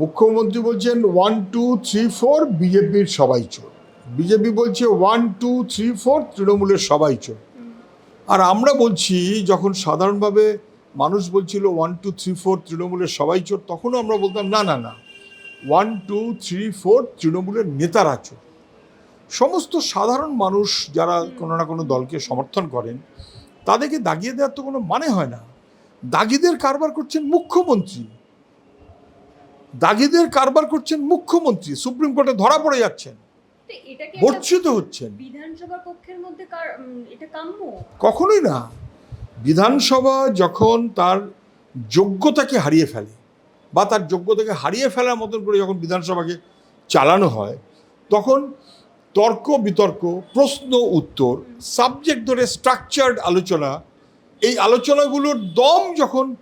মুখ্যমন্ত্রী বলছেন one two three four বিজেপির সবাই চোর। বিজেপি বলছে ওয়ান টু থ্রি ফোর তৃণমূলের সবাই চোর। আর আমরা বলছি, যখন সাধারণভাবে মানুষ বলছিল ওয়ান টু থ্রি ফোর তৃণমূলের সবাই চোর, তখনও আমরা বলতাম, না না না। ওয়ান টু থ্রি ফোর তৃণমূলের নেতারা চোর। সমস্ত সাধারণ মানুষ যারা কোনো না কোনো দলকে সমর্থন করেন, তাদেরকে দাগিয়ে দেওয়ার তো কোনো মানে হয় না। দাগিদের কারবার করছেন মুখ্যমন্ত্রী। দাগিদের কারবার করছেন মুখ্যমন্ত্রী সুপ্রিম কোর্টে ধরা পড়ে যাচ্ছেন। তো এটা কি একটা বর্জিত হচ্ছেন। বিধানসভা কক্ষের মধ্যে এটা কাম্য? কখনোই না। বিধানসভা যখন তার যোগ্যতাকে হারিয়ে ফেলে বা তার যোগ্যতাকে হারিয়ে ফেলার মতন করে যখন বিধানসভাকে চালানো হয় তখন তর্ক বিতর্ক প্রশ্ন উত্তর সাবজেক্ট ধরে স্ট্রাকচার্ড আলোচনা এই আলোচনাগুলোর দম যখন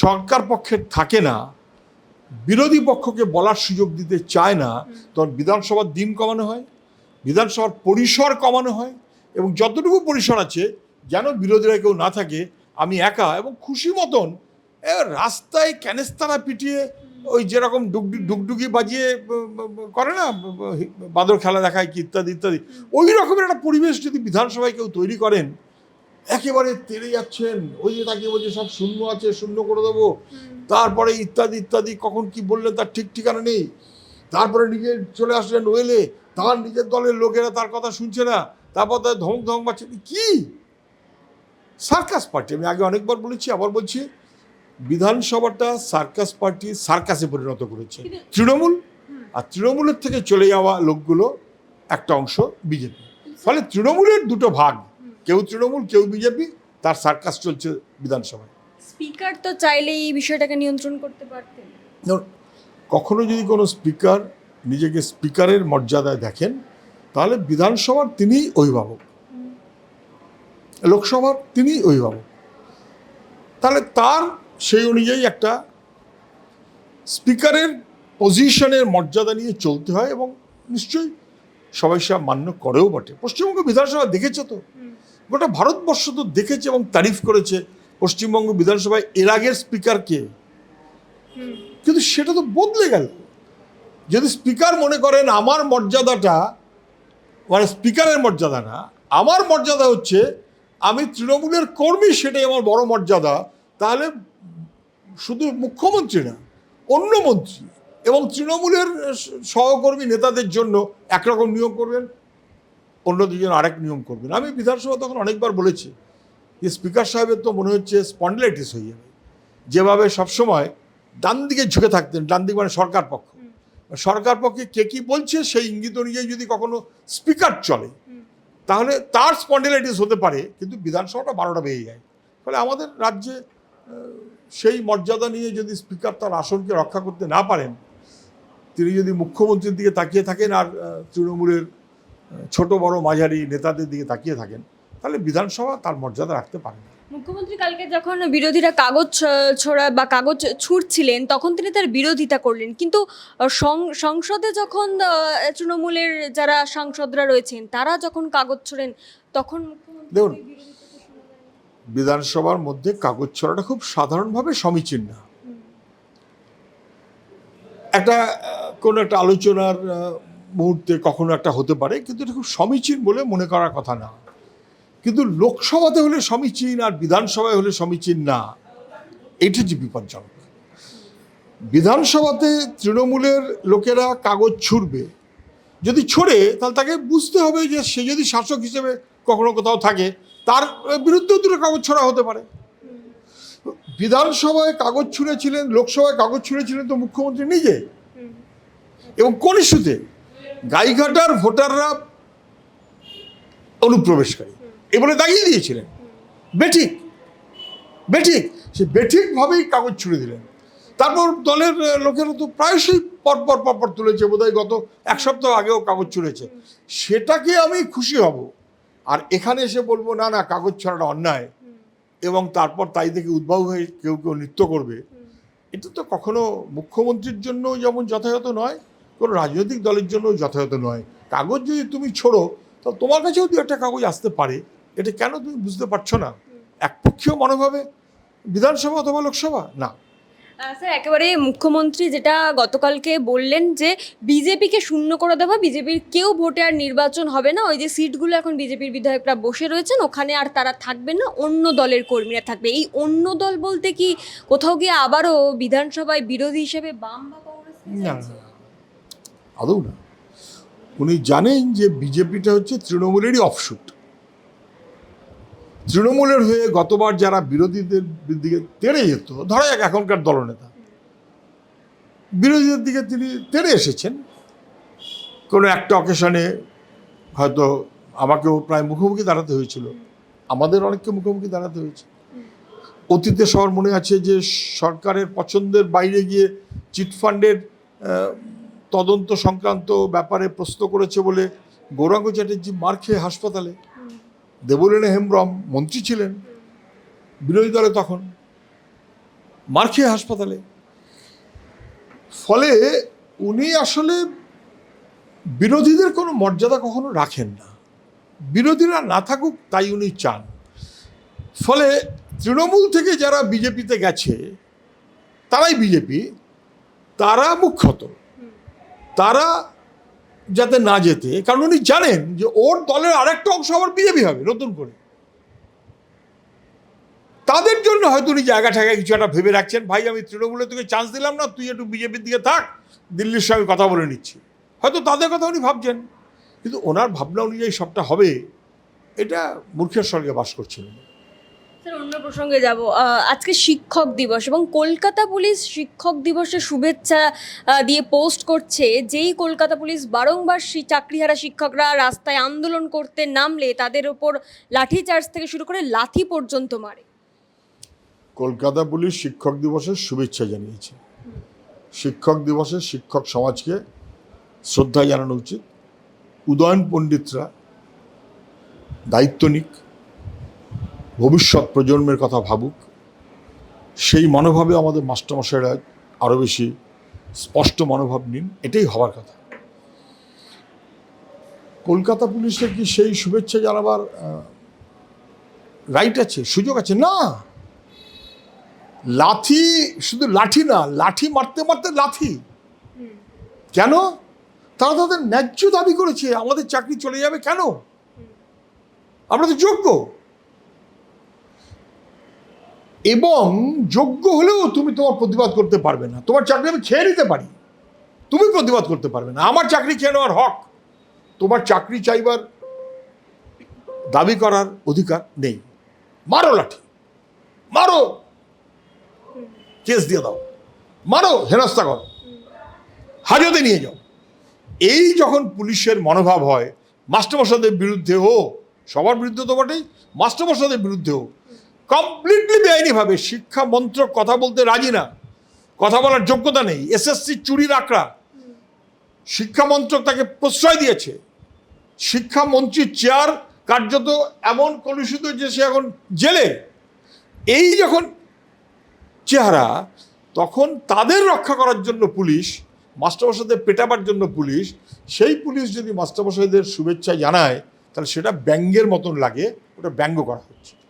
সরকার পক্ষের থাকে না বিরোধী পক্ষকে বলার সুযোগ দিতে চায় না, তখন বিধানসভার দিন কমানো হয়, বিধানসভার পরিসর কমানো হয় এবং যতটুকু পরিসর আছে, যেন বিরোধীরা কেউ না থাকে, আমি একা এবং খুশি মতন রাস্তায় ক্যানেস্তারা পিটিয়ে ওই যেরকম ডুগডু, ডুগডুগি বাজিয়ে করে না বাদর খেলা দেখায় কি ইত্যাদি ইত্যাদি, ওই রকমের একটা পরিবেশ যদি বিধানসভায় কেউ তৈরি করেন একেবারে তেড়ে যাচ্ছেন। ওই যে তাকে বলছে সব শূন্য আছে শূন্য করে দেবো। তারপরে ইত্যাদি ইত্যাদি কখন কি বললেন তার ঠিক ঠিকানা নেই। তারপরে নিজে চলে আসলেন ওয়েলে। তার নিজের দলের লোকেরা তার কথা শুনছে না। তারপর তার ধমক ধমক পাচ্ছে কি? সার্কাস পার্টি আমি আগে অনেকবার বলেছি আবার বলছি বিধানসভাটা সার্কাস পার্টি সার্কাসে পরিণত করেছে। তৃণমূল? আর তৃণমূলের থেকে চলে যাওয়া লোকগুলো একটা অংশ বিজেপি। ফলে তৃণমূলের দুটো ভাগ। কেউ তৃণমূল কেউ বিজেপি তার সার্কাস চলছে বিধানসভায়। স্পিকার তো চাইলে এই বিষয়টাকে নিয়ন্ত্রণ করতে পারতেন। কখনো যদি কোনো স্পিকার নিজেকে স্পিকারের মর্যাদায় দেখেন তাহলে বিধানসভার তিনিই অভিভাবক। লোকসভার তিনিই অভিভাবক। তাহলে তার সেই অনুযায়ী একটা স্পিকারের পজিশনের মর্যাদা নিয়ে চলতে হয় এবং নিশ্চয়ই সবাই সব মান্য করেও বটে। পশ্চিমবঙ্গ বিধানসভা দেখেছে তো? গোটা ভারতবর্ষ তো দেখেছে এবং তারিফ করেছে পশ্চিমবঙ্গ বিধানসভায় এর আগের স্পিকারকে কিন্তু সেটা তো বদলে গেল। যদি স্পিকার মনে করেন আমার মর্যাদাটা মানে স্পিকারের মর্যাদা না আমার মর্যাদা হচ্ছে আমি তৃণমূলের কর্মী সেটাই আমার বড় মর্যাদা তাহলে শুধু মুখ্যমন্ত্রী না অন্য মন্ত্রী এবং তৃণমূলের সহকর্মী নেতাদের জন্য একরকম নিয়োগ করবেন অন্য দুজন আরেক নিয়ম করবেন। আমি বিধানসভা তখন অনেকবার বলেছি যে স্পিকার সাহেবের তো মনে হচ্ছে স্পন্ডলাইটিস হয়ে যাবে। যেভাবে সবসময় ডান দিকে ঝুঁকে থাকতেন ডান দিক মানে সরকার পক্ষ। সরকার পক্ষে কে কি বলছে সেই ইঙ্গিত অনুযায়ী যদি কখনো স্পিকার চলে তাহলে তার স্পন্ডিলাইটিস হতে পারে কিন্তু বিধানসভাটা বারোটা বেড়ে যায়। ফলে আমাদের রাজ্যে সেই মর্যাদা নিয়ে যদি স্পিকার তার আসনকে রক্ষা করতে না পারেন তিনি যদি মুখ্যমন্ত্রীর দিকে তাকিয়ে থাকেন আর তৃণমূলের ছোট বড় মাঝারি নেতাদের দিকে তাকিয়ে থাকেন তাহলে বিধানসভা তার মর্যাদা রাখতে পারে না। মুখ্যমন্ত্রী কালকে যখন বিরোধীরা কাগজ ছোড়া বা কাগজ ছুঁড়ছিলেন তখন তিনি তার বিরোধিতা করলেন। কিন্তু সংসদে যখন তৃণমূলের যারা সাংসদরা রয়েছেন তারা যখন কাগজ ছোড়েন তখন দেখুন। বিধানসভার মধ্যে কাগজ ছড়াটা খুব সাধারণভাবে সমীচীন না। একটা কোনো একটা আলোচনার মুহূর্তে কখনো একটা হতে পারে কিন্তু এটা খুব সমীচীন বলে মনে করার কথা না। কিন্তু লোকসভাতে হলে সমীচীন আর বিধানসভায় হলে সমীচীন না। এটা যে বিপজ্জনক। বিধানসভাতে তৃণমূলের লোকেরা কাগজ ছুড়বে। যদি ছড়ে তাহলে তাকে বুঝতে হবে যে সে যদি শাসক হিসেবে কখনো কোথাও থাকে তার বিরুদ্ধেও দুটো কাগজ ছড়া হতে পারে। বিধানসভায় কাগজ ছুঁড়েছিলেন লোকসভায় কাগজ ছুঁড়েছিলেন তো মুখ্যমন্ত্রী নিজে। এবং কোন ইস্যুতে? গাইঘাটার ভোটাররা অনুপ্রবেশকারী। এ বলে দাগিয়ে দিয়েছিলেন। বেঠিক। বেঠিক। সে বেঠিকভাবেই কাগজ ছুঁড়ে দিলেন। তারপর দলের লোকেরা তো প্রায়শই পরপর পরপর তুলেছে। বোধহয় গত এক সপ্তাহ আগেও কাগজ ছুঁড়েছে। সেটাকে আমি খুশি হব। আর এখানে এসে বলব, না না, কাগজ ছড়াটা অন্যায়। এবং তারপর তাই থেকে উদ্ভব হয়ে কেউ কেউ নৃত্য করবে। এটা তো কখনো মুখ্যমন্ত্রীর জন্য যেমন যথাযথ নয় কোনো রাজনৈতিক দলের জন্য যথাযথ নয়। কাগজ যদি তুমি ছোড়ো তো তোমার কাছেও দু একটা কাগজ আসতে পারে। এটা কেন তুমি বুঝতে পারছ না? একপক্ষীয় মনোভাবে? বিধানসভা অথবা লোকসভা? না। স্যার একেবারে মুখ্যমন্ত্রী যেটা গতকালকে বললেন যে বিজেপিকে শূন্য করে দেওয়া বিজেপির কেউ ভোটে আর নির্বাচন হবে না। ওই যে সিটগুলো এখন বিজেপির বিধায়করা বসে রয়েছেন ওখানে আর তারা থাকবে না অন্য দলের কর্মীরা থাকবে। এই অন্য দল বলতে কি কোথাও গিয়ে আবারও বিধানসভায় বিরোধী হিসেবে বাম বা কংগ্রেস না। আদৌ না। উনি জানেন যে বিজেপিটা হচ্ছে তৃণমূলেরই অফশুট তৃণমূলের হয়ে গতবার যারা বিরোধীদের দিকে তেড়ে যেত, ধরা যাক এখনকার দলনেতা, বিরোধীদের দিকে তিনি তেড়ে এসেছেন। কোনো একটা অকেশনে হয়তো আমাকেও প্রায় মুখোমুখি দাঁড়াতে হয়েছিল। আমাদের অনেককে মুখোমুখি দাঁড়াতে হয়েছে। অতীতে সবার মনে আছে যে সরকারের পছন্দের বাইরে গিয়ে চিটফান্ডের তদন্ত সংক্রান্ত ব্যাপারে প্রশ্ন করেছে বলে গৌরাঙ্গ চ্যাটার্জি মার খেয়ে হাসপাতালে। দেবলীনা হেমব্রম মন্ত্রী ছিলেন বিরোধী দলে তখন। মার খেয়ে হাসপাতালে। ফলে উনি আসলে বিরোধীদের কোনো মর্যাদা কখনো রাখেন না। বিরোধীরা না থাকুক তাই উনি চান। ফলে তৃণমূল থেকে যারা বিজেপিতে গেছে তারাই বিজেপি তারা মুখ্যত। তারা যাতে না যেতে, কারণ উনি জানেন যে ওর দলের আরেকটা অংশ আবার বিজেপি হবে, নতুন করে। তাদের জন্য হয়তো উনি জায়গা ঠায়গা কিছু একটা ভেবে রাখছেন, ভাই, আমি তৃণমূলে তোকে চান্স দিলাম না, তুই একটু বিজেপির দিকে থাক, দিল্লির সঙ্গে কথা বলে নিচ্ছি। হয়তো তাদের কথা উনি ভাবছেন, কিন্তু ওনার ভাবনা অনুযায়ী সবটা হবে, এটা মূর্খের স্বর্গে বাস করছিলেন অন্য প্রসঙ্গে যাব। আজকে শিক্ষক দিবস এবং কলকাতা পুলিশ শিক্ষক দিবসের শুভেচ্ছা দিয়ে পোস্ট করছে যেই কলকাতা পুলিশ বারংবার চাকরিহারা শিক্ষকরা রাস্তায় আন্দোলন করতে নামলে তাদের ওপর লাঠিচার্জ থেকে শুরু করে লাথি পর্যন্ত মারে। কলকাতা পুলিশ শিক্ষক দিবসের শুভেচ্ছা জানিয়েছে। শিক্ষক দিবসে শিক্ষক সমাজকে শ্রদ্ধা জানানো উচিত। উদয়ন পণ্ডিতরা দায়িত্ব নিক। ভবিষ্যৎ প্রজন্মের কথা ভাবুক, সেই মনোভাবে আমাদের মাস্টারমশাইরা আরও বেশি স্পষ্ট মনোভাব নিন, এটাই হওয়ার কথা। কলকাতা পুলিশের কি সেই শুভেচ্ছা জানাবার রাইট আছে, সুযোগ আছে? না। লাঠি, শুধু লাঠি না, লাঠি মারতে মারতে লাঠি। কেন? তারা তাদের ন্যায্য দাবি করেছে, আমাদের চাকরি চলে যাবে কেন? আমরা তো যোগ্য। এবং যোগ্য হলেও তুমি তোমার প্রতিবাদ করতে পারবে না। তোমার চাকরি আমি খেয়ে নিতে পারি। তুমি প্রতিবাদ করতে পারবে না। আমার চাকরি খেয়ে নেওয়ার হক। তোমার চাকরি চাইবার, দাবি করার অধিকার নেই। মারো লাঠি। মারো। কেস দিয়ে দাও। মারো। হেনস্থা করো। হাজতে নিয়ে যাও। এই যখন পুলিশের মনোভাব হয় মাস্টারমশাদের বিরুদ্ধে ও সবার বিরুদ্ধে তো বটেই মাস্টারমশাদের বিরুদ্ধেও কমপ্লিটলি বেআইনিভাবে শিক্ষা মন্ত্রক কথা বলতে রাজি না। কথা বলার যোগ্যতা নেই। এসএসসি চুরির আঁকড়া। শিক্ষা মন্ত্রক তাকে প্রশ্রয় দিয়েছে। শিক্ষামন্ত্রীর চেয়ার কার্যত এমন কলুষিত যে সে এখন জেলে। এই যখন চেহারা, তখন তাদের রক্ষা করার জন্য পুলিশ, মাস্টারমশাইদের পেটাবার জন্য পুলিশ, সেই পুলিশ যদি মাস্টারমশাইদের শুভেচ্ছা জানায়, তাহলে সেটা ব্যঙ্গের মতন লাগে, ওটা ব্যঙ্গ করা হচ্ছে।